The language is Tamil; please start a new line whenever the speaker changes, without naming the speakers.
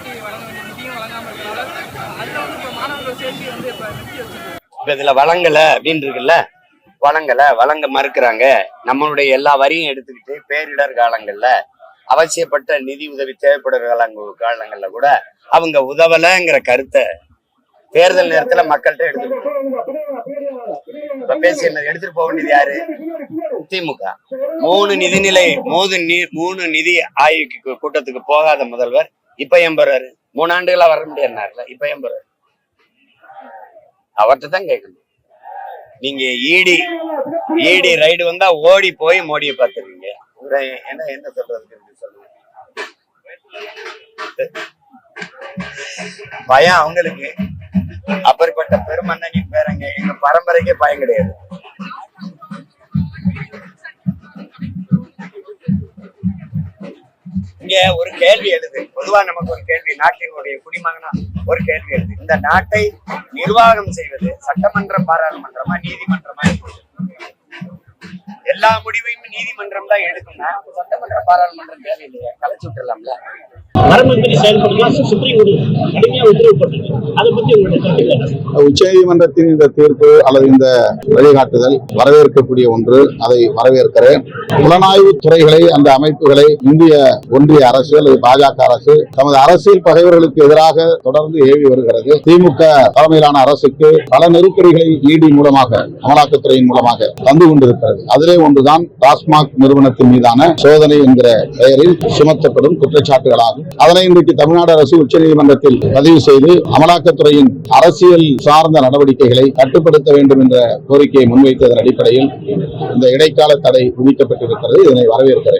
வழங்க வேண்டிய நிதியும் இருக்கனால வந்து இப்போ மாணவர்கள் வந்து இப்போ நிறுத்தி
இப்ப இதுல வழங்கல அப்படின்னு இருக்குல்ல? வழங்கல வழங்க மறுக்கிறாங்க. நம்மளுடைய எல்லா வரியும் எடுத்துக்கிட்டு பேரிடர் காலங்கள்ல அவசியப்பட்ட நிதி உதவி தேவைப்படுற காலங்க- காலங்கள்ல கூட அவங்க உதவலைங்கிற கருத்தை தேர்தல் நேரத்துல மக்கள்கிட்ட எடுத்துட்டு இப்ப பேசி எடுத்துட்டு போக வேண்டியது யாரு? திமுக. மூணு நிதிநிலை மூணு நி- மூணு நிதி ஆய்வு கூட்டத்துக்கு போகாத முதல்வர் இப்ப ஏன் மூணு ஆண்டுகளா வர முடியாதுனாருல இப்ப ஏன் அவர்கிட்ட தான் கேட்கணும். நீங்க ஈடி ஈடி ரைடு வந்தா ஓடி போய் மோடியை பார்த்துருவீங்க. என்ன என்ன சொல்றதுக்கு சொல்லுங்க பயம் அவங்களுக்கு. அப்படிப்பட்ட பெருமன்னனின் பேரங்க எங்க பரம்பரைக்கே பயம் கிடையாது. இங்க ஒரு கேள்வி எழுது. பொதுவா நமக்கு ஒரு கேள்வி. நாட்டினுடைய குடிமகனா ஒரு கேள்வி எழுது. இந்த நாட்டை நிர்வாகம் செய்வது சட்டமன்றம் பாராளுமன்றமா நீதிமன்றமா எல்லா முடிவையும் நீதிமன்றம் தான் எடுக்கும்னா சட்டமன்ற பாராளுமன்றம் தேவையில்லையா. கலைச்சு விட்டுலாம்ல
வரம்புகளை செயல்படுத்தலாம். சுப்ரீம் கோர்ட் கடுமையா உத்தரவு போட்டிருக்கு. அதை பத்தி உங்களுடைய கருத்து
இந்த தீர்ப்பு அல்லது இந்த வழிகாட்டுதல் வரவேற்கக்கூடிய ஒன்று. அதை வரவேற்கிறேன். புலனாய்வு துறைகளை அந்த அமைப்புகளை இந்திய ஒன்றிய அரசு அல்லது பாஜக அரசு தமது அரசியல் பகைவர்களுக்கு எதிராக தொடர்ந்து ஏவி வருகிறது. திமுக தலைமையிலான அரசுக்கு பல நெருக்கடிகளை இடி மூலமாக அமலாக்கத்துறையின் மூலமாக தந்து கொண்டிருக்கிறது. அதிலே ஒன்றுதான் டாஸ்மாக் நிறுவனத்தின் மீதான சோதனை என்கிற பெயரில் சுமத்தப்படும் குற்றச்சாட்டுகளாகும். அதனை இன்றைக்கு தமிழ்நாடு அரசு உச்சநீதிமன்றத்தில் பதிவு செய்து அமலாக்கத்துறையின் அரசியல் சார்ந்த நடவடிக்கைகளை கட்டுப்படுத்த வேண்டும் என்ற கோரிக்கையை முன்வைத்ததன் அடிப்படையில் இந்த இடைக்கால தடை விதிக்கப்பட்டிருக்கிறது. இதனை வரவேற்கிறேன்.